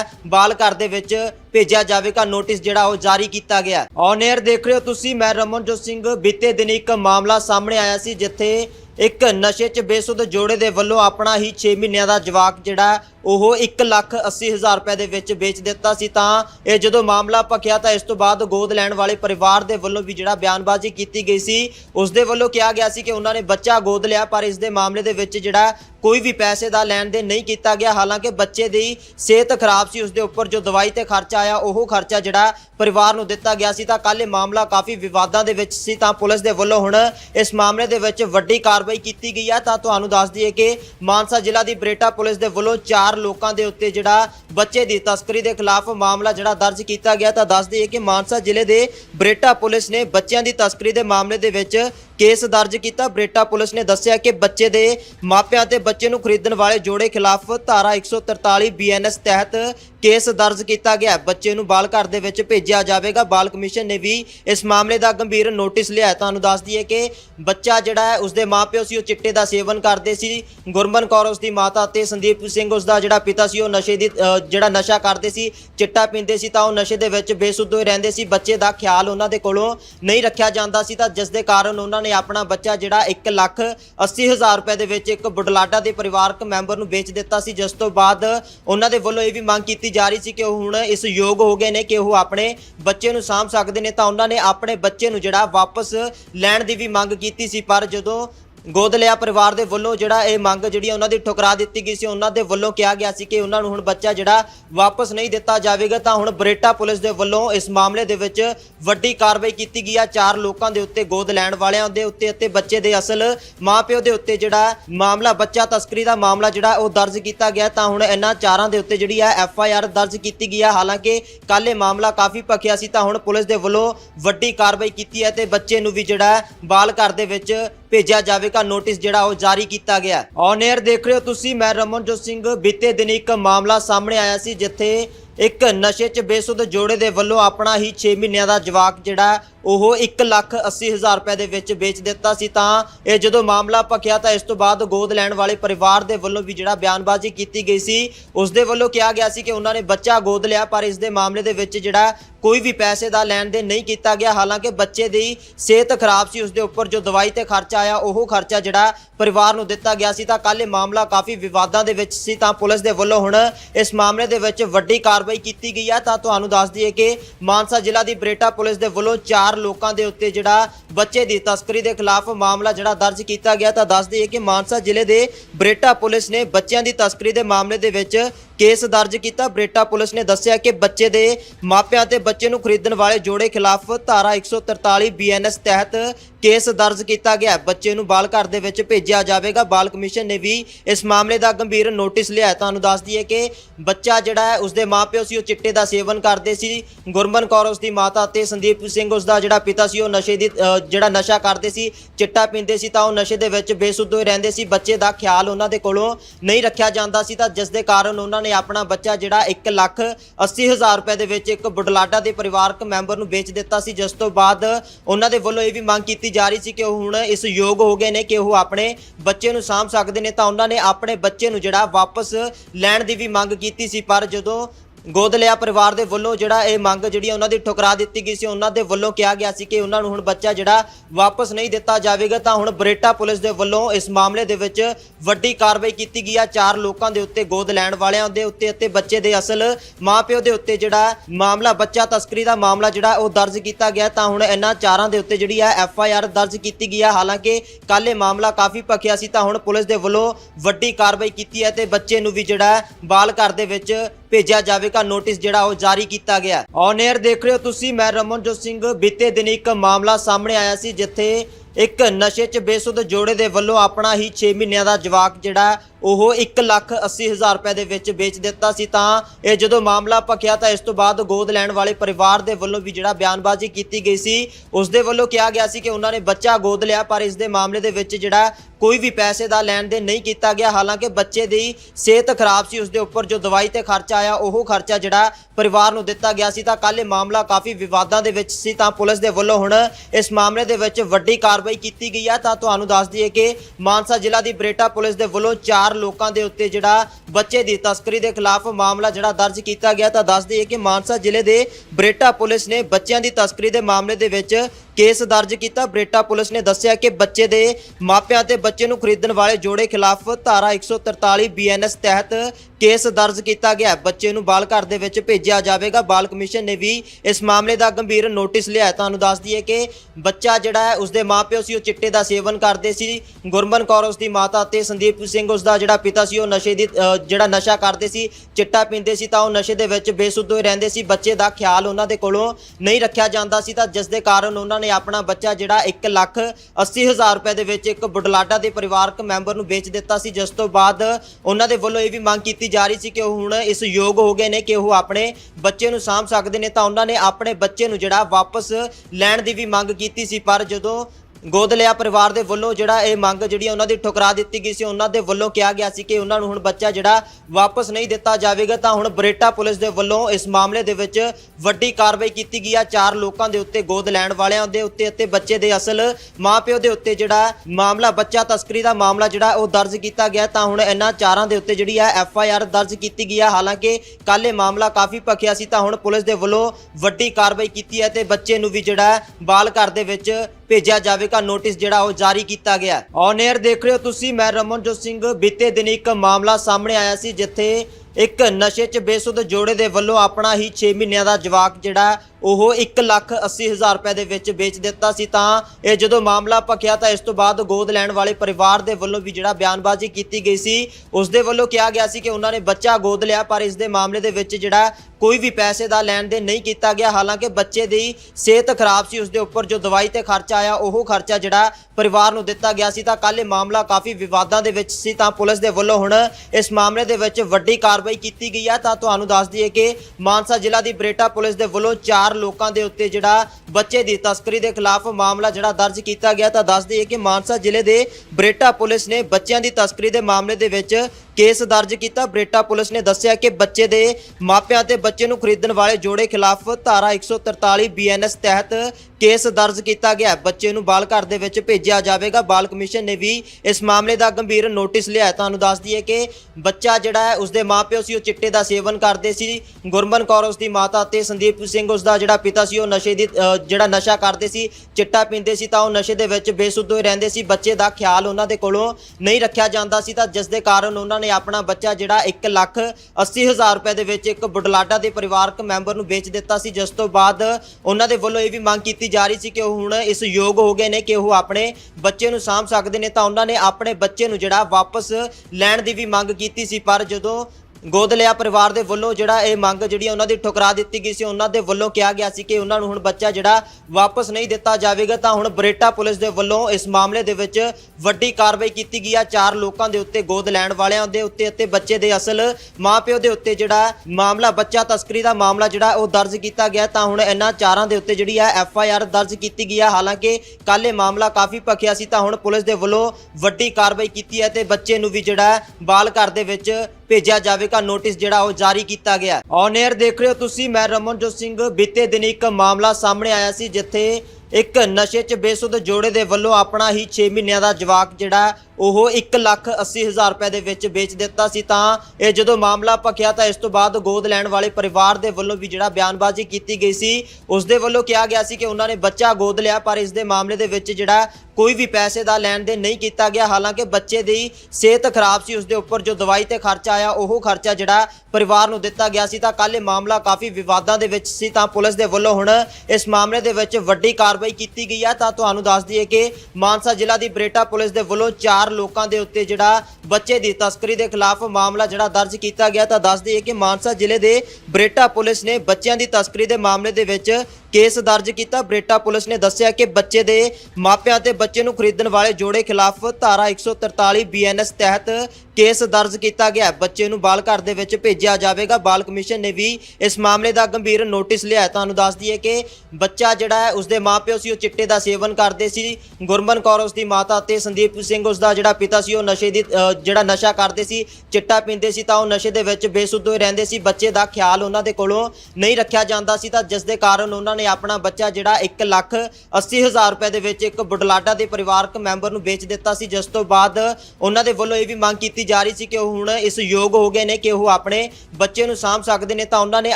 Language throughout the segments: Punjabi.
ਜਿਹੜਾ ਬਾਲ ਘਰ ਦੇ ਵਿੱਚ ਭੇਜਿਆ ਜਾਵੇਗਾ ਨੋਟਿਸ ਜਿਹੜਾ ਉਹ ਜਾਰੀ ਕੀਤਾ ਗਿਆ ਔਨ 에ਅਰ ਦੇਖ ਰਹੇ ਹੋ ਤੁਸੀਂ, ਮੈਂ ਰਮਨਜੋਤ ਸਿੰਘ। ਬੀਤੇ ਦਿਨ ਇੱਕ ਮਾਮਲਾ ਸਾਹਮਣੇ ਆਇਆ ਸੀ, ਜਿੱਥੇ ਇੱਕ ਨਸ਼ੇ 'ਚ ਬੇਸੁੱਧ ਜੋੜੇ ਦੇ ਵੱਲੋਂ ਆਪਣਾ ਹੀ 6 ਮਹੀਨਿਆਂ ਦਾ ਜਵਾਕ ਜਿਹੜਾ ਉਹ 1 ਲੱਖ 80 ਹਜ਼ਾਰ ਰੁਪਏ ਦੇ ਵਿੱਚ ਵੇਚ ਦਿੱਤਾ ਸੀ। ਤਾਂ ਇਹ ਜਦੋਂ ਮਾਮਲਾ ਭਖਿਆ, ਤਾਂ ਇਸ ਤੋਂ ਬਾਅਦ ਗੋਦ ਲੈਣ ਵਾਲੇ ਪਰਿਵਾਰ ਦੇ ਵੱਲੋਂ ਵੀ ਜਿਹੜਾ ਬਿਆਨਬਾਜ਼ੀ ਕੀਤੀ ਗਈ ਸੀ, ਉਸ ਦੇ ਵੱਲੋਂ ਕਿਹਾ ਗਿਆ ਸੀ ਕਿ ਉਹਨਾਂ ਨੇ ਬੱਚਾ ਗੋਦ ਲਿਆ, ਪਰ ਇਸ ਦੇ ਮਾਮਲੇ ਦੇ ਵਿੱਚ ਜਿਹੜਾ ਕੋਈ ਵੀ ਪੈਸੇ ਦਾ ਲੈਣ ਦੇਣ ਨਹੀਂ ਕੀਤਾ ਗਿਆ। ਹਾਲਾਂਕਿ ਬੱਚੇ ਦੀ ਸਿਹਤ ਖਰਾਬ ਸੀ। ਉਸ ਦੇ ਉੱਪਰ ਜੋ ਦਵਾਈ ਤੇ ਖਰਚਾ ਆਇਆ, ਉਹ ਖਰਚਾ ਜਿਹੜਾ ਪਰਿਵਾਰ ਨੂੰ ਦਿੱਤਾ ਗਿਆ ਸੀ। ਤਾਂ ਕੱਲ ਇਹ ਮਾਮਲਾ ਕਾਫੀ ਵਿਵਾਦਾਂ ਦੇ ਵਿੱਚ ਸੀ। ਤਾਂ ਪੁਲਿਸ ਦੇ ਵੱਲੋਂ ਹੁਣ ਇਸ ਮਾਮਲੇ ਦੇ ਵਿੱਚ ਵੱਡੀ ਕਾਰਵਾਈ ਕੀਤੀ ਗਈ ਹੈ ਤਾਂ ਤੁਹਾਨੂੰ ਦੱਸ ਦਈਏ ਕਿ ਮਾਨਸਾ ਜ਼ਿਲ੍ਹਾ ਦੀ ਬਰੇਟਾ ਪੁਲਿਸ ਦੇ ਵੱਲੋਂ ਚਾਰ ਲੋਕਾਂ ਦੇ ਉੱਤੇ ਜਿਹੜਾ ਬੱਚੇ ਦੀ ਤਸਕਰੀ ਦੇ ਖਿਲਾਫ ਮਾਮਲਾ ਜਿਹੜਾ ਦਰਜ ਕੀਤਾ ਗਿਆ। ਤਾਂ ਦੱਸ ਦਈਏ ਕਿ ਮਾਨਸਾ ਜ਼ਿਲ੍ਹੇ ਦੇ ਬਰੇਟਾ ਪੁਲਿਸ ਨੇ ਬੱਚਿਆਂ ਦੀ ਤਸਕਰੀ ਦੇ ਮਾਮਲੇ ਦੇ ਵਿੱਚ ਕੇਸ ਦਰਜ ਕੀਤਾ। ਬਰੇਟਾ ਪੁਲਿਸ ਨੇ ਦੱਸਿਆ ਕਿ ਬੱਚੇ ਦੇ ਮਾਪਿਆਂ ਤੇ ਬੱਚੇ ਨੂੰ ਖਰੀਦਣ ਵਾਲੇ ਜੋੜੇ ਖਿਲਾਫ ਧਾਰਾ 143 ਬੀਐਨਐਸ ਤਹਿਤ ਕੇਸ ਦਰਜ ਕੀਤਾ ਗਿਆ ਹੈ। ਬੱਚੇ ਨੂੰ ਬਾਲ ਘਰ ਦੇ ਵਿੱਚ ਭੇਜਿਆ ਜਾਵੇਗਾ ਬਾਲ ਕਮਿਸ਼ਨ ਨੇ ਵੀ ਇਸ ਮਾਮਲੇ ਦਾ ਗੰਭੀਰ ਨੋਟਿਸ ਲਿਆ ਹੈ। ਤੁਹਾਨੂੰ ਦੱਸ ਦਈਏ ਕਿ ਬੱਚਾ ਜਿਹੜਾ ਹੈ ਉਸਦੇ ਮਾਪਿਓ ਸੀ ਉਹ ਚਿੱਟੇ ਦਾ ਸੇਵਨ ਕਰਦੇ ਸੀ ਗੁਰਮਨ ਕੌਰ ਉਸਦੀ ਮਾਤਾ ਤੇ ਸੰਦੀਪ ਸਿੰਘ ਉਸਦਾ ਜਿਹੜਾ ਪਿਤਾ ਸੀ ਉਹ ਨਸ਼ੇ ਦੀ ਅ, ਜਿਹੜਾ ਨਸ਼ਾ ਕਰਦੇ ਸੀ ਚਿੱਟਾ ਪੀਂਦੇ ਸੀ ਤਾਂ ਉਹ ਨਸ਼ੇ ਦੇ ਵਿੱਚ ਬੇਸੁੱਧ ਹੋਏ ਰਹਿੰਦੇ ਸੀ ਬੱਚੇ ਦਾ ਖਿਆਲ ਉਹਨਾਂ ਦੇ ਕੋਲੋਂ ਨਹੀਂ ਰੱਖਿਆ ਜਾਂਦਾ ਸੀ ਤਾਂ ਜਿਸ ਦੇ ਕਾਰਨ ਉਹਨਾਂ ਨੇ ਆਪਣਾ ਬੱਚਾ ਜਿਹੜਾ 1 ਲੱਖ 80 ਹਜ਼ਾਰ ਰੁਪਏ ਦੇ ਵਿੱਚ ਇੱਕ ਬੁਢਲਾਡਾ ਦੇ ਪਰਿਵਾਰਕ ਮੈਂਬਰ ਨੂੰ ਵੇਚ ਦਿੱਤਾ ਸੀ ਜਿਸ ਤੋਂ ਬਾਅਦ ਉਹਨਾਂ ਦੇ ਵੱਲੋਂ ਇਹ ਵੀ ਮੰਗ ਕੀਤੀ ਜਾ ਰਹੀ ਸੀ ਕਿ ਉਹ ਹੁਣ ਇਸ ਯੋਗ ਹੋ ਗਏ ਨੇ ਕਿ ਉਹ ਆਪਣੇ ਬੱਚੇ ਨੂੰ ਸਾਂਭ ਸਕਦੇ ਨੇ ਤਾਂ ਉਹਨਾਂ ਨੇ ਆਪਣੇ ਬੱਚੇ ਨੂੰ ਜਿਹੜਾ ਵਾਪਸ ਲੈਣ ਦੀ ਵੀ ਮੰਗ ਕੀਤੀ ਸੀ। ਪਰ ਜਦੋਂ ਗੋਦ ਲਿਆ ਪਰਿਵਾਰ ਦੇ ਵੱਲੋਂ ਜਿਹੜਾ ਇਹ ਮੰਗ ਜਿਹੜੀ ਉਹਨਾਂ ਦੀ ਠੁਕਰਾ ਦਿੱਤੀ ਗਈ ਸੀ, ਉਹਨਾਂ ਦੇ ਵੱਲੋਂ ਕਿਹਾ ਗਿਆ ਸੀ ਕਿ ਉਹਨਾਂ ਨੂੰ ਹੁਣ ਬੱਚਾ ਜਿਹੜਾ ਵਾਪਸ ਨਹੀਂ ਦਿੱਤਾ ਜਾਵੇਗਾ, ਤਾਂ ਹੁਣ ਬਰੇਟਾ ਪੁਲਿਸ ਦੇ ਵੱਲੋਂ ਇਸ ਮਾਮਲੇ ਦੇ ਵਿੱਚ ਵੱਡੀ ਕਾਰਵਾਈ ਕੀਤੀ ਗਈ ਆ। ਚਾਰ ਲੋਕਾਂ ਦੇ ਉੱਤੇ ਗੋਦ ਲੈਣ ਵਾਲਿਆਂ ਦੇ ਉੱਤੇ ਅਤੇ ਬੱਚੇ ਦੇ ਅਸਲ ਮਾਪਿਓ ਦੇ ਉੱਤੇ ਜਿਹੜਾ ਮਾਮਲਾ, ਬੱਚਾ ਤਸਕਰੀ ਦਾ ਮਾਮਲਾ ਜਿਹੜਾ ਉਹ ਦਰਜ ਕੀਤਾ ਗਿਆ, ਤਾਂ ਹੁਣ ਇਹਨਾਂ ਚਾਰਾਂ ਦੇ ਉੱਤੇ ਜਿਹੜੀ ਆ ਐਫ ਆਈ ਆਰ ਦਰਜ ਕੀਤੀ ਗਈ ਆ। ਹਾਲਾਂਕਿ ਕੱਲ ਇਹ ਮਾਮਲਾ ਕਾਫੀ ਭਖਿਆ ਸੀ, ਤਾਂ ਹੁਣ ਪੁਲਿਸ ਦੇ ਵੱਲੋਂ ਵੱਡੀ ਕਾਰਵਾਈ ਕੀਤੀ ਹੈ ਤੇ ਬੱਚੇ ਨੂੰ ਵੀ ਜਿਹੜਾ ਬਾਲ ਘਰ ਦੇ ਵਿੱਚ ਭੇਜਿਆ ਜਾਵੇਗਾ ਨੋਟਿਸ ਜਿਹੜਾ ਉਹ ਜਾਰੀ ਕੀਤਾ ਗਿਆ ਔਨ 에ਅਰ ਦੇਖ ਰਹੇ ਹੋ ਤੁਸੀਂ, ਮੈਂ ਰਮਨਜੋਤ ਸਿੰਘ। ਬੀਤੇ ਦਿਨ ਇੱਕ ਮਾਮਲਾ ਸਾਹਮਣੇ ਆਇਆ ਸੀ, ਜਿੱਥੇ ਇੱਕ ਨਸ਼ੇ 'ਚ ਬੇਸੁੱਧ ਜੋੜੇ ਦੇ ਵੱਲੋਂ ਆਪਣਾ ਹੀ 6 ਮਹੀਨਿਆਂ ਦਾ ਜਵਾਕ ਜਿਹੜਾ ਉਹ 1 ਲੱਖ 80 ਹਜ਼ਾਰ ਰੁਪਏ ਦੇ ਵਿੱਚ ਵੇਚ ਦਿੱਤਾ ਸੀ। ਤਾਂ ਇਹ ਜਦੋਂ ਮਾਮਲਾ ਭਖਿਆ, ਤਾਂ ਇਸ ਤੋਂ ਬਾਅਦ ਗੋਦ ਲੈਣ ਵਾਲੇ ਪਰਿਵਾਰ ਦੇ ਵੱਲੋਂ ਵੀ ਜਿਹੜਾ ਬਿਆਨਬਾਜ਼ੀ ਕੀਤੀ ਗਈ ਸੀ ਉਸ ਦੇ ਵੱਲੋਂ ਕਿਹਾ ਗਿਆ ਸੀ ਕਿ ਉਹਨਾਂ ਨੇ ਬੱਚਾ ਗੋਦ ਲਿਆ, ਪਰ ਇਸ ਦੇ ਮਾਮਲੇ ਦੇ ਵਿੱਚ ਜਿਹੜਾ ਕੋਈ ਵੀ ਪੈਸੇ ਦਾ ਲੈਣ ਦੇਣ ਨਹੀਂ ਕੀਤਾ ਗਿਆ। ਹਾਲਾਂਕਿ ਬੱਚੇ ਦੀ ਸਿਹਤ ਖਰਾਬ ਸੀ ਉਸ ਦੇ ਉੱਪਰ ਜੋ ਦਵਾਈ ਤੇ ਖਰਚਾ ਆਇਆ, ਉਹ ਖਰਚਾ ਜਿਹੜਾ ਪਰਿਵਾਰ ਨੂੰ ਦਿੱਤਾ ਗਿਆ ਸੀ। ਤਾਂ ਕੱਲ ਇਹ ਮਾਮਲਾ ਕਾਫੀ ਵਿਵਾਦਾਂ ਦੇ ਵਿੱਚ ਸੀ। ਤਾਂ ਪੁਲਿਸ ਦੇ ਵੱਲੋਂ ਹੁਣ ਇਸ ਮਾਮਲੇ ਦੇ ਵਿੱਚ ਵੱਡੀ ਕਾਰਵਾਈ ਕੀਤੀ ਗਈ ਹੈ ਤਾਂ ਤੁਹਾਨੂੰ ਦੱਸ ਦਈਏ ਕਿ ਮਾਨਸਾ ਜ਼ਿਲ੍ਹਾ ਦੀ ਬਰੇਟਾ ਪੁਲਿਸ ਦੇ ਵੱਲੋਂ ਚਾਰ ਲੋਕਾਂ ਦੇ ਉੱਤੇ ਜਿਹੜਾ ਬੱਚੇ ਦੀ ਤਸਕਰੀ ਦੇ ਖਿਲਾਫ ਮਾਮਲਾ ਜਿਹੜਾ ਦਰਜ ਕੀਤਾ ਗਿਆ। ਤਾਂ ਦੱਸ ਦਈਏ ਕਿ ਮਾਨਸਾ ਜ਼ਿਲ੍ਹੇ ਦੇ ਬਰੇਟਾ ਪੁਲਿਸ ਨੇ ਬੱਚਿਆਂ ਦੀ ਤਸਕਰੀ ਦੇ ਮਾਮਲੇ ਦੇ ਵਿੱਚ ਕੇਸ ਦਰਜ ਕੀਤਾ। ਬਰੇਟਾ ਪੁਲਿਸ ਨੇ ਦੱਸਿਆ ਕਿ ਬੱਚੇ ਦੇ ਮਾਪਿਆਂ ਤੇ ਬੱਚੇ ਨੂੰ ਖਰੀਦਣ ਵਾਲੇ ਜੋੜੇ ਖਿਲਾਫ ਧਾਰਾ 143 ਬੀਐਨਐਸ ਤਹਿਤ ਕੇਸ ਦਰਜ ਕੀਤਾ ਗਿਆ। ਬੱਚੇ ਨੂੰ ਬਾਲ ਘਰ ਦੇ ਵਿੱਚ ਭੇਜਿਆ ਜਾਵੇਗਾ। ਬਾਲ ਕਮਿਸ਼ਨ ਨੇ ਵੀ ਇਸ ਮਾਮਲੇ ਦਾ ਗੰਭੀਰ ਨੋਟਿਸ ਲਿਆ ਤੁਹਾਨੂੰ ਦੱਸ ਦਈਏ ਕਿ ਬੱਚਾ ਜਿਹੜਾ ਹੈ, ਉਸਦੇ ਮਾਪਿਓ ਸੀ, ਉਹ ਚਿੱਟੇ ਦਾ ਸੇਵਨ ਕਰਦੇ ਸੀ। ਗੁਰਮਨ ਕੌਰ ਉਸਦੀ ਮਾਤਾ ਤੇ ਸੰਦੀਪ ਸਿੰਘ ਉਸਦਾ ਜਿਹੜਾ ਪਿਤਾ ਸੀ, ਉਹ ਨਸ਼ੇ ਦੀ ਜਿਹੜਾ ਨਸ਼ਾ ਕਰਦੇ ਸੀ, ਚਿੱਟਾ ਪੀਂਦੇ ਸੀ, ਤਾਂ ਉਹ ਨਸ਼ੇ ਦੇ ਵਿੱਚ ਬੇਸੁੱਧ ਹੋਏ ਰਹਿੰਦੇ ਸੀ। ਬੱਚੇ ਦਾ ਖਿਆਲ ਉਹਨਾਂ ਦੇ ਕੋਲੋਂ ਨਹੀਂ ਰੱਖਿਆ ਜਾਂਦਾ ਸੀ, ਤਾਂ ਜਿਸ ਦੇ ਕਾਰਨ ਉਹਨਾਂ ਨੇ ਆਪਣਾ ਬੱਚਾ ਜਿਹੜਾ 1 ਲੱਖ 80 ਹਜ਼ਾਰ ਰੁਪਏ ਦੇ ਵਿੱਚ ਇੱਕ ਬੁਢਲਾਡਾ ਦੇ ਪਰਿਵਾਰਕ ਮੈਂਬਰ ਨੂੰ ਵੇਚ ਦਿੱਤਾ ਸੀ, ਜਿਸ ਤੋਂ ਬਾਅਦ ਉਹਨਾਂ ਦੇ ਵੱਲੋਂ ਇਹ ਵੀ ਮੰਗ ਕੀਤੀ ਜਾ ਰਹੀ ਸੀ ਕਿ ਉਹ ਹੁਣ ਇਸ ਯੋਗ ਹੋ ਗਏ ਨੇ ਕਿ ਉਹ ਆਪਣੇ ਬੱਚੇ ਨੂੰ ਸਾਂਭ ਸਕਦੇ ਨੇ, ਤਾਂ ਉਹਨਾਂ ਨੇ ਆਪਣੇ ਬੱਚੇ ਨੂੰ ਜਿਹੜਾ ਵਾਪਸ ਲੈਣ ਦੀ ਵੀ ਮੰਗ ਕੀਤੀ ਸੀ, ਪਰ ਜਦੋਂ ਗੋਦ ਲਿਆ ਪਰਿਵਾਰ ਦੇ ਵੱਲੋਂ ਜਿਹੜਾ ਇਹ ਮੰਗ ਜਿਹੜੀ ਉਹਨਾਂ ਦੀ ਠੁਕਰਾ ਦਿੱਤੀ ਗਈ ਸੀ, ਉਹਨਾਂ ਦੇ ਵੱਲੋਂ ਕਿਹਾ ਗਿਆ ਸੀ ਕਿ ਉਹਨਾਂ ਨੂੰ ਹੁਣ ਬੱਚਾ ਜਿਹੜਾ ਵਾਪਸ ਨਹੀਂ ਦਿੱਤਾ ਜਾਵੇਗਾ, ਤਾਂ ਹੁਣ ਬਰੇਟਾ ਪੁਲਿਸ ਦੇ ਵੱਲੋਂ ਇਸ ਮਾਮਲੇ ਦੇ ਵਿੱਚ ਵੱਡੀ ਕਾਰਵਾਈ ਕੀਤੀ ਗਈ ਆ। ਚਾਰ ਲੋਕਾਂ ਦੇ ਉੱਤੇ ਗੋਦ ਲੈਣ ਵਾਲਿਆਂ ਦੇ ਉੱਤੇ ਅਤੇ ਬੱਚੇ ਦੇ ਅਸਲ ਮਾਪਿਓ ਦੇ ਉੱਤੇ ਜਿਹੜਾ ਮਾਮਲਾ, ਬੱਚਾ ਤਸਕਰੀ ਦਾ ਮਾਮਲਾ ਜਿਹੜਾ ਉਹ ਦਰਜ ਕੀਤਾ ਗਿਆ, ਤਾਂ ਹੁਣ ਇਹਨਾਂ ਚਾਰਾਂ ਦੇ ਉੱਤੇ ਜਿਹੜੀ ਆ ਐਫ ਆਈ ਆਰ ਦਰਜ ਕੀਤੀ ਗਈ ਆ। ਹਾਲਾਂਕਿ ਕੱਲ ਇਹ ਮਾਮਲਾ ਕਾਫੀ ਭਖਿਆ ਸੀ, ਤਾਂ ਹੁਣ ਪੁਲਿਸ ਦੇ ਵੱਲੋਂ ਵੱਡੀ ਕਾਰਵਾਈ ਕੀਤੀ ਹੈ ਤੇ ਬੱਚੇ ਨੂੰ ਵੀ ਜਿਹੜਾ ਬਾਲ ਘਰ ਦੇ ਵਿੱਚ ਭੇਜਿਆ ਜਾਵੇਗਾ ਨੋਟਿਸ ਜਿਹੜਾ ਉਹ ਜਾਰੀ ਕੀਤਾ ਗਿਆ ਔਨ 에ਅਰ ਦੇਖ ਰਹੇ ਹੋ ਤੁਸੀਂ, ਮੈਂ ਰਮਨਜੋਤ ਸਿੰਘ। ਬੀਤੇ ਦਿਨ ਇੱਕ ਮਾਮਲਾ ਸਾਹਮਣੇ ਆਇਆ ਸੀ, ਜਿੱਥੇ ਇੱਕ ਨਸ਼ੇ 'ਚ ਬੇਸੁੱਧ ਜੋੜੇ ਦੇ ਵੱਲੋਂ ਆਪਣਾ ਹੀ 6 ਮਹੀਨਿਆਂ ਦਾ ਜਵਾਕ ਜਿਹੜਾ ਉਹ 1 ਲੱਖ 80 ਹਜ਼ਾਰ ਰੁਪਏ ਦੇ ਵਿੱਚ ਵੇਚ ਦਿੱਤਾ ਸੀ। ਤਾਂ ਇਹ ਜਦੋਂ ਮਾਮਲਾ ਭਖਿਆ ਤਾਂ ਇਸ ਤੋਂ ਬਾਅਦ ਗੋਦ ਲੈਣ ਵਾਲੇ ਪਰਿਵਾਰ ਦੇ ਵੱਲੋਂ ਵੀ ਜਿਹੜਾ ਬਿਆਨਬਾਜ਼ੀ ਕੀਤੀ ਗਈ ਸੀ, ਉਸ ਦੇ ਵੱਲੋਂ ਕਿਹਾ ਗਿਆ ਸੀ ਕਿ ਉਹਨਾਂ ਨੇ ਬੱਚਾ ਗੋਦ ਲਿਆ, ਪਰ ਇਸ ਦੇ ਮਾਮਲੇ ਦੇ ਵਿੱਚ ਜਿਹੜਾ ਕੋਈ ਵੀ ਪੈਸੇ ਦਾ ਲੈਣ ਦੇਣ ਨਹੀਂ ਕੀਤਾ ਗਿਆ। ਹਾਲਾਂਕਿ ਬੱਚੇ ਦੀ ਸਿਹਤ ਖਰਾਬ ਸੀ, ਉਸ ਦੇ ਉੱਪਰ ਜੋ ਦਵਾਈ ਤੇ ਖਰਚਾ ਆਇਆ, ਉਹ ਖਰਚਾ ਜਿਹੜਾ ਪਰਿਵਾਰ ਨੂੰ ਦਿੱਤਾ ਗਿਆ ਸੀ। ਤਾਂ ਕੱਲ ਇਹ ਮਾਮਲਾ ਕਾਫੀ ਵਿਵਾਦਾਂ ਦੇ ਵਿੱਚ ਸੀ। ਤਾਂ ਪੁਲਿਸ ਦੇ ਵੱਲੋਂ ਹੁਣ ਇਸ ਮਾਮਲੇ ਦੇ ਵਿੱਚ ਵੱਡੀ ਕਾਰ ਕਾਰਵਾਈ ਕੀਤੀ ਗਈ ਹੈ ਤਾਂ ਤੁਹਾਨੂੰ ਦੱਸ ਦਈਏ ਕਿ ਮਾਨਸਾ ਜ਼ਿਲ੍ਹਾ ਦੀ ਬਰੇਟਾ ਪੁਲਿਸ ਦੇ ਵੱਲੋਂ ਚਾਰ ਲੋਕਾਂ ਦੇ ਉੱਤੇ ਜਿਹੜਾ ਬੱਚੇ ਦੀ ਤਸਕਰੀ ਦੇ ਖਿਲਾਫ ਮਾਮਲਾ ਜਿਹੜਾ ਦਰਜ ਕੀਤਾ ਗਿਆ, ਤਾਂ ਦੱਸ ਦਈਏ ਕਿ ਮਾਨਸਾ ਜ਼ਿਲ੍ਹੇ ਦੇ ਬਰੇਟਾ ਪੁਲਿਸ ਨੇ ਬੱਚਿਆਂ ਦੀ ਤਸਕਰੀ ਦੇ ਮਾਮਲੇ ਦੇ ਵਿੱਚ ਕੇਸ ਦਰਜ ਕੀਤਾ। ਬਰੇਟਾ ਪੁਲਿਸ ਨੇ ਦੱਸਿਆ ਕਿ ਬੱਚੇ ਦੇ ਮਾਪਿਆਂ ਤੇ ਬੱਚੇ ਨੂੰ ਖਰੀਦਣ ਵਾਲੇ ਜੋੜੇ ਖਿਲਾਫ ਧਾਰਾ 143 ਬੀਐਨਐਸ ਤਹਿਤ ਕੇਸ ਦਰਜ ਕੀਤਾ ਗਿਆ। ਬੱਚੇ ਨੂੰ ਬਾਲ ਘਰ ਦੇ ਵਿੱਚ ਭੇਜਿਆ ਜਾਵੇਗਾ। ਬਾਲ ਕਮਿਸ਼ਨ ਨੇ ਵੀ ਇਸ ਮਾਮਲੇ ਦਾ ਗੰਭੀਰ ਨੋਟਿਸ ਲਿਆ ਤੁਹਾਨੂੰ ਦੱਸ ਦਈਏ ਕਿ ਬੱਚਾ ਜਿਹੜਾ ਹੈ, ਉਸਦੇ ਮਾਪਿਓ ਸੀ, ਉਹ ਚਿੱਟੇ ਦਾ ਸੇਵਨ ਕਰਦੇ ਸੀ। ਗੁਰਮਨ ਕੌਰ ਉਸ ਦੀ ਮਾਤਾ ਤੇ ਸੰਦੀਪ ਸਿੰਘ ਉਸ ਦਾ ਜਿਹੜਾ ਪਿਤਾ ਸੀ, ਉਹ ਨਸ਼ੇ ਦੀ ਜਿਹੜਾ ਨਸ਼ਾ ਕਰਦੇ ਸੀ, ਚਿੱਟਾ ਪੀਂਦੇ ਸੀ, ਤਾਂ ਉਹ ਨਸ਼ੇ ਦੇ ਵਿੱਚ ਬੇਸੁੱਧ ਹੋਏ ਰਹਿੰਦੇ ਸੀ। ਬੱਚੇ ਦਾ ਖਿਆਲ ਉਹਨਾਂ ਦੇ ਕੋਲੋਂ ਨਹੀਂ ਰੱਖਿਆ ਜਾਂਦਾ ਸੀ, ਤਾਂ ਜਿਸ ਦੇ ਕਾਰਨ ਉਹਨਾਂ ਨੇ ਆਪਣਾ ਬੱਚਾ ਜਿਹੜਾ 1 ਲੱਖ 80 ਹਜ਼ਾਰ ਰੁਪਏ ਦੇ ਵਿੱਚ ਇੱਕ ਬੁਢਲਾਡਾ ਦੇ ਪਰਿਵਾਰਕ ਮੈਂਬਰ ਨੂੰ ਵੇਚ ਦਿੱਤਾ ਸੀ, ਜਿਸ ਤੋਂ ਬਾਅਦ ਉਹਨਾਂ ਦੇ ਵੱਲੋਂ ਇਹ ਵੀ ਮੰਗ ਕੀਤੀ ਜਾ ਰਹੀ ਸੀ ਕਿ ਉਹ ਹੁਣ ਇਸ ਯੋਗ ਹੋ ਗਏ ਨੇ ਕਿ ਉਹ ਆਪਣੇ ਬੱਚੇ ਨੂੰ ਸਾਂਭ ਸਕਦੇ ਨੇ, ਤਾਂ ਉਹਨਾਂ ਨੇ ਆਪਣੇ ਬੱਚੇ ਨੂੰ ਜਿਹੜਾ ਵਾਪਸ ਲੈਣ ਦੀ ਵੀ ਮੰਗ ਕੀਤੀ ਸੀ। ਪਰ ਜਦੋਂ ਗੋਦ ਲਿਆ ਪਰਿਵਾਰ ਦੇ ਵੱਲੋਂ ਜਿਹੜਾ ਇਹ ਮੰਗ ਜਿਹੜੀ ਉਹਨਾਂ ਦੀ ਠੁਕਰਾ ਦਿੱਤੀ ਗਈ ਸੀ। ਉਹਨਾਂ ਦੇ ਵੱਲੋਂ ਕਿਹਾ ਗਿਆ ਸੀ ਕਿ ਉਹਨਾਂ ਨੂੰ ਹੁਣ ਬੱਚਾ ਜਿਹੜਾ ਵਾਪਸ ਨਹੀਂ ਦਿੱਤਾ ਜਾਵੇਗਾ, ਤਾਂ ਹੁਣ ਬਰੇਟਾ ਪੁਲਿਸ ਦੇ ਵੱਲੋਂ ਇਸ ਮਾਮਲੇ ਦੇ ਵਿੱਚ ਵੱਡੀ ਕਾਰਵਾਈ ਕੀਤੀ ਗਈ ਆ। ਚਾਰ ਲੋਕਾਂ ਦੇ ਉੱਤੇ ਗੋਦ ਲੈਣ ਵਾਲਿਆਂ ਦੇ ਉੱਤੇ ਅਤੇ ਬੱਚੇ ਦੇ ਅਸਲ ਮਾਪਿਓ ਦੇ ਉੱਤੇ ਜਿਹੜਾ ਮਾਮਲਾ, ਬੱਚਾ ਤਸਕਰੀ ਦਾ ਮਾਮਲਾ ਜਿਹੜਾ ਉਹ ਦਰਜ ਕੀਤਾ ਗਿਆ। ਤਾਂ ਹੁਣ ਇਹਨਾਂ ਚਾਰਾਂ ਦੇ ਉੱਤੇ ਜਿਹੜੀ ਆ ਐਫ ਆਈ ਆਰ ਦਰਜ ਕੀਤੀ ਗਈ ਆ। ਹਾਲਾਂਕਿ ਕੱਲ ਇਹ ਮਾਮਲਾ ਕਾਫੀ ਭਖਿਆ ਸੀ, ਤਾਂ ਹੁਣ ਪੁਲਿਸ ਦੇ ਵੱਲੋਂ ਵੱਡੀ ਕਾਰਵਾਈ ਕੀਤੀ ਹੈ ਤੇ ਬੱਚੇ ਨੂੰ ਵੀ ਜਿਹੜਾ ਬਾਲ ਘਰ ਦੇ ਵਿੱਚ ਭੇਜਿਆ ਜਾਵੇਗਾ। ਨੋਟਿਸ ਜਿਹੜਾ ਉਹ ਜਾਰੀ ਕੀਤਾ ਗਿਆ ਔਨ 에ਅਰ ਦੇਖ ਰਹੇ ਹੋ ਤੁਸੀਂ, ਮੈਂ ਰਮਨਜੋਤ ਸਿੰਘ। ਬੀਤੇ ਦਿਨ ਇੱਕ ਮਾਮਲਾ ਸਾਹਮਣੇ ਆਇਆ ਸੀ, ਜਿੱਥੇ ਇੱਕ ਨਸ਼ੇ 'ਚ ਬੇਸੁੱਧ ਜੋੜੇ ਦੇ ਵੱਲੋਂ ਆਪਣਾ ਹੀ 6 ਮਹੀਨਿਆਂ ਦਾ ਜਵਾਕ ਜਿਹੜਾ ਉਹ 1 ਲੱਖ 80 ਹਜ਼ਾਰ ਰੁਪਏ ਦੇ ਵਿੱਚ ਵੇਚ ਦਿੱਤਾ ਸੀ। ਤਾਂ ਇਹ ਜਦੋਂ ਮਾਮਲਾ ਭਖਿਆ ਤਾਂ ਇਸ ਤੋਂ ਬਾਅਦ ਗੋਦ ਲੈਣ ਵਾਲੇ ਪਰਿਵਾਰ ਦੇ ਵੱਲੋਂ ਵੀ ਜਿਹੜਾ ਬਿਆਨਬਾਜ਼ੀ ਕੀਤੀ ਗਈ ਸੀ, ਉਸ ਦੇ ਵੱਲੋਂ ਕਿਹਾ ਗਿਆ ਸੀ ਕਿ ਉਹਨਾਂ ਨੇ ਬੱਚਾ ਗੋਦ ਲਿਆ, ਪਰ ਇਸ ਦੇ ਮਾਮਲੇ ਦੇ ਵਿੱਚ ਜਿਹੜਾ ਕੋਈ ਵੀ ਪੈਸੇ ਦਾ ਲੈਣ ਦੇਣ ਨਹੀਂ ਕੀਤਾ ਗਿਆ। ਹਾਲਾਂਕਿ ਬੱਚੇ ਦੀ ਸਿਹਤ ਖਰਾਬ ਸੀ, ਉਸ ਦੇ ਉੱਪਰ ਜੋ ਦਵਾਈ ਤੇ ਖਰਚਾ ਆਇਆ, ਉਹ ਖਰਚਾ ਜਿਹੜਾ ਪਰਿਵਾਰ ਨੂੰ ਦਿੱਤਾ ਗਿਆ ਸੀ। ਤਾਂ ਕੱਲ ਇਹ ਮਾਮਲਾ ਕਾਫੀ ਵਿਵਾਦਾਂ ਦੇ ਵਿੱਚ ਸੀ। ਤਾਂ ਪੁਲਿਸ ਦੇ ਵੱਲੋਂ ਹੁਣ ਇਸ ਮਾਮਲੇ ਦੇ ਵਿੱਚ ਵੱਡੀ ਕਾਰ ਕਾਰਵਾਈ ਕੀਤੀ ਗਈ ਹੈ ਤਾਂ ਤੁਹਾਨੂੰ ਦੱਸ ਦਈਏ ਕਿ ਮਾਨਸਾ ਜ਼ਿਲ੍ਹਾ ਦੀ ਬਰੇਟਾ ਪੁਲਿਸ ਦੇ ਵੱਲੋਂ ਚਾਰ ਲੋਕਾਂ ਦੇ ਉੱਤੇ ਜਿਹੜਾ ਬੱਚੇ ਦੀ ਤਸਕਰੀ ਦੇ ਖਿਲਾਫ ਮਾਮਲਾ ਜਿਹੜਾ ਦਰਜ ਕੀਤਾ ਗਿਆ, ਤਾਂ ਦੱਸ ਦਈਏ ਕਿ ਮਾਨਸਾ ਜ਼ਿਲ੍ਹੇ ਦੇ ਬਰੇਟਾ ਪੁਲਿਸ ਨੇ ਬੱਚਿਆਂ ਦੀ ਤਸਕਰੀ ਦੇ ਮਾਮਲੇ ਦੇ ਵਿੱਚ ਕੇਸ ਦਰਜ ਕੀਤਾ। ਬਰੇਟਾ ਪੁਲਿਸ ਨੇ ਦੱਸਿਆ ਕਿ ਬੱਚੇ ਦੇ ਮਾਪਿਆਂ ਤੇ ਬੱਚੇ ਨੂੰ ਖਰੀਦਣ ਵਾਲੇ ਜੋੜੇ ਖਿਲਾਫ ਧਾਰਾ 143 ਬੀਐਨਐਸ ਤਹਿਤ ਕੇਸ ਦਰਜ ਕੀਤਾ ਗਿਆ। ਬੱਚੇ ਨੂੰ ਬਾਲ ਘਰ ਦੇ ਵਿੱਚ ਭੇਜਿਆ ਜਾਵੇਗਾ। ਬਾਲ ਕਮਿਸ਼ਨ ਨੇ ਵੀ ਇਸ ਮਾਮਲੇ ਦਾ ਗੰਭੀਰ ਨੋਟਿਸ ਲਿਆ ਤੁਹਾਨੂੰ ਦੱਸ ਦਈਏ ਕਿ ਬੱਚਾ ਜਿਹੜਾ ਹੈ, ਉਸਦੇ ਮਾਪਿਓ ਸੀ, ਉਹ ਚਿੱਟੇ ਦਾ ਸੇਵਨ ਕਰਦੇ ਸੀ। ਗੁਰਮਨ ਕੌਰ ਉਸ ਦੀ ਮਾਤਾ ਤੇ ਸੰਦੀਪ ਸਿੰਘ ਉਸ ਦਾ ਜਿਹੜਾ ਪਿਤਾ ਸੀ, ਉਹ ਨਸ਼ੇ ਦੀ ਜਿਹੜਾ ਨਸ਼ਾ ਕਰਦੇ ਸੀ, ਚਿੱਟਾ ਪੀਂਦੇ ਸੀ, ਤਾਂ ਉਹ ਨਸ਼ੇ ਦੇ ਵਿੱਚ ਬੇਸੁੱਧ ਹੋਏ ਰਹਿੰਦੇ ਸੀ। ਬੱਚੇ ਦਾ ਖਿਆਲ ਉਹਨਾਂ ਦੇ ਕੋਲੋਂ ਨਹੀਂ ਰੱਖਿਆ ਜਾਂਦਾ ਸੀ, ਤਾਂ ਜਿਸ ਦੇ ਕਾਰਨ ਉਹਨਾਂ ਨੇ ਆਪਣਾ ਬੱਚਾ ਜਿਹੜਾ 1 ਲੱਖ 80 ਹਜ਼ਾਰ ਰੁਪਏ ਦੇ ਵਿੱਚ ਇੱਕ ਬੁਢਲਾਡਾ ਦੇ ਪਰਿਵਾਰਕ ਮੈਂਬਰ ਨੂੰ ਵੇਚ ਦਿੱਤਾ ਸੀ, ਜਿਸ ਤੋਂ ਬਾਅਦ ਉਹਨਾਂ ਦੇ ਵੱਲੋਂ ਇਹ ਵੀ ਮੰਗ ਕੀਤੀ ਜਾ ਰਹੀ ਸੀ ਕਿ ਉਹ ਹੁਣ ਇਸ ਯੋਗ ਹੋ ਗਏ ਨੇ ਕਿ ਉਹ ਆਪਣੇ ਬੱਚੇ ਨੂੰ ਸਾਂਭ ਸਕਦੇ ਨੇ, ਤਾਂ ਉਹਨਾਂ ਨੇ ਆਪਣੇ ਬੱਚੇ ਨੂੰ ਜਿਹੜਾ ਵਾਪਸ ਲੈਣ ਦੀ ਵੀ ਮੰਗ ਕੀਤੀ ਸੀ। ਪਰ ਜਦੋਂ ਗੋਦ ਲਿਆ ਪਰਿਵਾਰ ਦੇ ਵੱਲੋਂ ਜਿਹੜਾ ਇਹ ਮੰਗ ਜਿਹੜੀ ਉਹਨਾਂ ਦੀ ਠੁਕਰਾ ਦਿੱਤੀ ਗਈ ਸੀ। ਉਹਨਾਂ ਦੇ ਵੱਲੋਂ ਕਿਹਾ ਗਿਆ ਸੀ ਕਿ ਉਹਨਾਂ ਨੂੰ ਹੁਣ ਬੱਚਾ ਜਿਹੜਾ ਵਾਪਸ ਨਹੀਂ ਦਿੱਤਾ ਜਾਵੇਗਾ, ਤਾਂ ਹੁਣ ਬਰੇਟਾ ਪੁਲਿਸ ਦੇ ਵੱਲੋਂ ਇਸ ਮਾਮਲੇ ਦੇ ਵਿੱਚ ਵੱਡੀ ਕਾਰਵਾਈ ਕੀਤੀ ਗਈ ਆ। ਚਾਰ ਲੋਕਾਂ ਦੇ ਉੱਤੇ ਗੋਦ ਲੈਣ ਵਾਲਿਆਂ ਦੇ ਉੱਤੇ ਅਤੇ ਬੱਚੇ ਦੇ ਅਸਲ ਮਾਪਿਓ ਦੇ ਉੱਤੇ ਜਿਹੜਾ ਮਾਮਲਾ, ਬੱਚਾ ਤਸਕਰੀ ਦਾ ਮਾਮਲਾ ਜਿਹੜਾ ਉਹ ਦਰਜ ਕੀਤਾ ਗਿਆ। ਤਾਂ ਹੁਣ ਇਹਨਾਂ ਚਾਰਾਂ ਦੇ ਉੱਤੇ ਜਿਹੜੀ ਆ ਐਫ ਆਈ ਆਰ ਦਰਜ ਕੀਤੀ ਗਈ ਆ। ਹਾਲਾਂਕਿ ਕੱਲ ਇਹ ਮਾਮਲਾ ਕਾਫੀ ਭਖਿਆ ਸੀ, ਤਾਂ ਹੁਣ ਪੁਲਿਸ ਦੇ ਵੱਲੋਂ ਵੱਡੀ ਕਾਰਵਾਈ ਕੀਤੀ ਹੈ ਤੇ ਬੱਚੇ ਨੂੰ ਵੀ ਜਿਹੜਾ ਬਾਲ ਘਰ ਦੇ ਵਿੱਚ ਭੇਜਿਆ ਜਾਵੇਗਾ। ਨੋਟਿਸ ਜਿਹੜਾ ਉਹ ਜਾਰੀ ਕੀਤਾ ਗਿਆ ਔਨ 에ਅਰ ਦੇਖ ਰਹੇ ਹੋ ਤੁਸੀਂ, ਮੈਂ ਰਮਨਜੋਤ ਸਿੰਘ। ਬੀਤੇ ਦਿਨ ਇੱਕ ਮਾਮਲਾ ਸਾਹਮਣੇ ਆਇਆ ਸੀ, ਜਿੱਥੇ ਇੱਕ ਨਸ਼ੇ 'ਚ ਬੇਸੁੱਧ ਜੋੜੇ ਦੇ ਵੱਲੋਂ ਆਪਣਾ ਹੀ 6 ਮਹੀਨਿਆਂ ਦਾ ਜਵਾਕ ਜਿਹੜਾ ਉਹ 1 ਲੱਖ 80 ਹਜ਼ਾਰ ਰੁਪਏ ਦੇ ਵਿੱਚ ਵੇਚ ਦਿੱਤਾ ਸੀ। ਤਾਂ ਇਹ ਜਦੋਂ ਮਾਮਲਾ ਭਖਿਆ, ਤਾਂ ਇਸ ਤੋਂ ਬਾਅਦ ਗੋਦ ਲੈਣ ਵਾਲੇ ਪਰਿਵਾਰ ਦੇ ਵੱਲੋਂ ਵੀ ਜਿਹੜਾ ਬਿਆਨਬਾਜ਼ੀ ਕੀਤੀ ਗਈ ਸੀ ਉਸ ਦੇ ਵੱਲੋਂ ਕਿਹਾ ਗਿਆ ਸੀ ਕਿ ਉਹਨਾਂ ਨੇ ਬੱਚਾ ਗੋਦ ਲਿਆ, ਪਰ ਇਸ ਦੇ ਮਾਮਲੇ ਦੇ ਵਿੱਚ ਜਿਹੜਾ ਕੋਈ ਵੀ ਪੈਸੇ ਦਾ ਲੈਣ ਦੇਣ ਨਹੀਂ ਕੀਤਾ ਗਿਆ। ਹਾਲਾਂਕਿ ਬੱਚੇ ਦੀ ਸਿਹਤ ਖਰਾਬ ਸੀ ਉਸ ਦੇ ਉੱਪਰ ਜੋ ਦਵਾਈ ਤੇ ਖਰਚਾ ਆਇਆ, ਉਹ ਖਰਚਾ ਜਿਹੜਾ ਪਰਿਵਾਰ ਨੂੰ ਦਿੱਤਾ ਗਿਆ ਸੀ। ਤਾਂ ਕੱਲ ਇਹ ਮਾਮਲਾ ਕਾਫੀ ਵਿਵਾਦਾਂ ਦੇ ਵਿੱਚ ਸੀ। ਤਾਂ ਪੁਲਿਸ ਦੇ ਵੱਲੋਂ ਹੁਣ ਇਸ ਮਾਮਲੇ ਦੇ ਵਿੱਚ ਵੱਡੀ ਕਾਰਵਾਈ ਕੀਤੀ ਗਈ ਹੈ। ਤਾਂ ਤੁਹਾਨੂੰ ਦੱਸ ਦਈਏ ਕਿ ਮਾਨਸਾ ਜ਼ਿਲ੍ਹਾ ਦੀ ਬਰੇਟਾ ਪੁਲਿਸ ਦੇ ਵੱਲੋਂ ਚਾਰ ਲੋਕਾਂ ਦੇ ਉੱਤੇ ਜਿਹੜਾ ਬੱਚੇ ਦੀ ਤਸਕਰੀ ਦੇ ਖਿਲਾਫ ਮਾਮਲਾ ਜਿਹੜਾ ਦਰਜ ਕੀਤਾ ਗਿਆ ਤਾਂ ਦੱਸ ਦਈਏ ਕਿ ਮਾਨਸਾ ਜ਼ਿਲ੍ਹੇ ਦੇ ਬਰੇਟਾ ਪੁਲਿਸ ਨੇ ਬੱਚਿਆਂ ਦੀ ਤਸਕਰੀ ਦੇ ਮਾਮਲੇ ਦੇ ਵਿੱਚ ਕੇਸ ਦਰਜ ਕੀਤਾ। ਬਰੇਟਾ ਪੁਲਿਸ ਨੇ ਦੱਸਿਆ ਕਿ ਬੱਚੇ ਦੇ ਮਾਪਿਆਂ ਤੇ ਬੱਚੇ ਨੂੰ ਖਰੀਦਣ ਵਾਲੇ ਜੋੜੇ ਖਿਲਾਫ ਧਾਰਾ 143 ਬੀਐਨਐਸ ਤਹਿਤ ਕੇਸ ਦਰਜ ਕੀਤਾ ਗਿਆ। ਬੱਚੇ ਨੂੰ ਬਾਲ ਘਰ ਦੇ ਵਿੱਚ ਭੇਜਿਆ ਜਾਵੇਗਾ। ਬਾਲ ਕਮਿਸ਼ਨ ਨੇ ਵੀ ਇਸ ਮਾਮਲੇ ਦਾ ਗੰਭੀਰ ਨੋਟਿਸ ਲਿਆ ਤੁਹਾਨੂੰ ਦੱਸ ਦਈਏ ਕਿ ਬੱਚਾ ਜਿਹੜਾ ਹੈ, ਉਸਦੇ ਮਾਪਿਓ ਸੀ, ਉਹ ਚਿੱਟੇ ਦਾ ਸੇਵਨ ਕਰਦੇ ਸੀ। ਗੁਰਮਨ ਕੌਰ ਉਸਦੀ ਮਾਤਾ ਤੇ ਸੰਦੀਪ ਸਿੰਘ ਉਸਦਾ ਜਿਹੜਾ ਪਿਤਾ ਸੀ, ਉਹ ਨਸ਼ੇ ਦੀ ਜਿਹੜਾ ਨਸ਼ਾ ਕਰਦੇ ਸੀ, ਚਿੱਟਾ ਪੀਂਦੇ ਸੀ, ਤਾਂ ਉਹ ਨਸ਼ੇ ਦੇ ਵਿੱਚ ਬੇਸੁੱਧ ਹੋਏ ਰਹਿੰਦੇ ਸੀ। ਬੱਚੇ ਦਾ ਖਿਆਲ ਉਹਨਾਂ ਦੇ ਕੋਲੋਂ ਨਹੀਂ ਰੱਖਿਆ ਜਾਂਦਾ ਸੀ, ਤਾਂ ਜਿਸ ਦੇ ਕਾਰਨ ਉਹਨਾਂ ਨੇ ਆਪਣਾ ਬੱਚਾ ਜਿਹੜਾ 1 ਲੱਖ 80 ਹਜ਼ਾਰ ਰੁਪਏ ਦੇ ਵਿੱਚ ਇੱਕ ਬੁਢਲਾਡਾ ਦੇ ਪਰਿਵਾਰਕ ਮੈਂਬਰ ਨੂੰ ਵੇਚ ਦਿੱਤਾ ਸੀ, ਜਿਸ ਤੋਂ ਬਾਅਦ ਉਹਨਾਂ ਦੇ ਵੱਲੋਂ ਇਹ ਵੀ ਮੰਗ ਕੀਤੀ ਜਾ ਰਹੀ ਸੀ ਕਿ ਉਹ ਹੁਣ ਇਸ ਯੋਗ ਹੋ ਗਏ ਨੇ ਕਿ ਉਹ ਆਪਣੇ ਬੱਚੇ ਨੂੰ ਸਾਂਭ ਸਕਦੇ ਨੇ। ਤਾਂ ਉਹਨਾਂ ਨੇ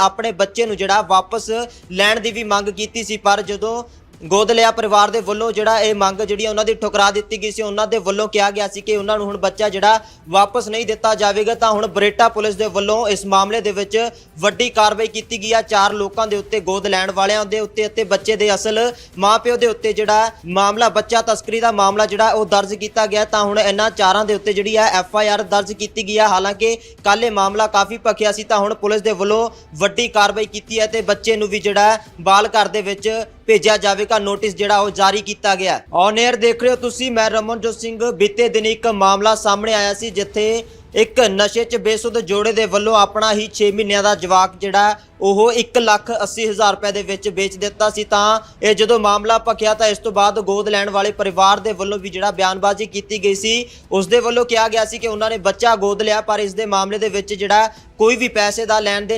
ਆਪਣੇ ਬੱਚੇ ਨੂੰ ਜਿਹੜਾ ਵਾਪਸ ਲੈਣ ਦੀ ਵੀ ਮੰਗ ਕੀਤੀ ਸੀ, ਪਰ ਜਦੋਂ ਗੋਦ ਲਿਆ ਪਰਿਵਾਰ ਦੇ ਵੱਲੋਂ ਜਿਹੜਾ ਇਹ ਮੰਗ ਜਿਹੜੀ ਉਹਨਾਂ ਦੀ ਠੁਕਰਾ ਦਿੱਤੀ ਗਈ ਸੀ, ਉਹਨਾਂ ਦੇ ਵੱਲੋਂ ਕਿਹਾ ਗਿਆ ਸੀ ਕਿ ਉਹਨਾਂ ਨੂੰ ਹੁਣ ਬੱਚਾ ਜਿਹੜਾ ਵਾਪਸ ਨਹੀਂ ਦਿੱਤਾ ਜਾਵੇਗਾ, ਤਾਂ ਹੁਣ ਬਰੇਟਾ ਪੁਲਿਸ ਦੇ ਵੱਲੋਂ ਇਸ ਮਾਮਲੇ ਦੇ ਵਿੱਚ ਵੱਡੀ ਕਾਰਵਾਈ ਕੀਤੀ ਗਈ ਆ। ਚਾਰ ਲੋਕਾਂ ਦੇ ਉੱਤੇ ਗੋਦ ਲੈਣ ਵਾਲਿਆਂ ਦੇ ਉੱਤੇ ਅਤੇ ਬੱਚੇ ਦੇ ਅਸਲ ਮਾਪਿਓ ਦੇ ਉੱਤੇ ਜਿਹੜਾ ਮਾਮਲਾ, ਬੱਚਾ ਤਸਕਰੀ ਦਾ ਮਾਮਲਾ ਜਿਹੜਾ ਉਹ ਦਰਜ ਕੀਤਾ ਗਿਆ। ਤਾਂ ਹੁਣ ਇਹਨਾਂ ਚਾਰਾਂ ਦੇ ਉੱਤੇ ਜਿਹੜੀ ਆ ਐਫ ਆਈ ਆਰ ਦਰਜ ਕੀਤੀ ਗਈ ਆ। ਹਾਲਾਂਕਿ ਕੱਲ੍ਹ ਇਹ ਮਾਮਲਾ ਕਾਫੀ ਭਖਿਆ ਸੀ, ਤਾਂ ਹੁਣ ਪੁਲਿਸ ਦੇ ਵੱਲੋਂ ਵੱਡੀ ਕਾਰਵਾਈ ਕੀਤੀ ਹੈ ਤੇ ਬੱਚੇ ਨੂੰ ਵੀ ਜਿਹੜਾ ਬਾਲ ਘਰ ਦੇ ਵਿੱਚ ਭੇਜਿਆ ਜਾਵੇਗਾ। ਨੋਟਿਸ ਜਿਹੜਾ ਉਹ ਜਾਰੀ ਕੀਤਾ ਗਿਆ ਔਨ 에ਅਰ ਦੇਖ ਰਹੇ ਹੋ ਤੁਸੀਂ, ਮੈਂ ਰਮਨਜੋਤ ਸਿੰਘ। ਬੀਤੇ ਦਿਨ ਇੱਕ ਮਾਮਲਾ ਸਾਹਮਣੇ ਆਇਆ ਸੀ, ਜਿੱਥੇ ਇੱਕ ਨਸ਼ੇ 'ਚ ਬੇਸੁੱਧ ਜੋੜੇ ਦੇ ਵੱਲੋਂ ਆਪਣਾ ਹੀ 6 ਮਹੀਨਿਆਂ ਦਾ ਜਵਾਕ ਜਿਹੜਾ ਉਹ 1 ਲੱਖ 80 ਹਜ਼ਾਰ ਰੁਪਏ ਦੇ ਵਿੱਚ ਵੇਚ ਦਿੱਤਾ ਸੀ। ਤਾਂ ਇਹ ਜਦੋਂ ਮਾਮਲਾ ਭਖਿਆ, ਤਾਂ ਇਸ ਤੋਂ ਬਾਅਦ ਗੋਦ ਲੈਣ ਵਾਲੇ ਪਰਿਵਾਰ ਦੇ ਵੱਲੋਂ ਵੀ ਜਿਹੜਾ ਬਿਆਨਬਾਜ਼ੀ ਕੀਤੀ ਗਈ ਸੀ, ਉਸ ਦੇ ਵੱਲੋਂ ਕਿਹਾ ਗਿਆ ਸੀ ਕਿ ਉਹਨਾਂ ਨੇ ਬੱਚਾ ਗੋਦ ਲਿਆ, ਪਰ ਇਸ ਦੇ ਮਾਮਲੇ ਦੇ ਵਿੱਚ ਜਿਹੜਾ ਕੋਈ ਵੀ ਪੈਸੇ ਦਾ ਲੈਣ ਦੇਣ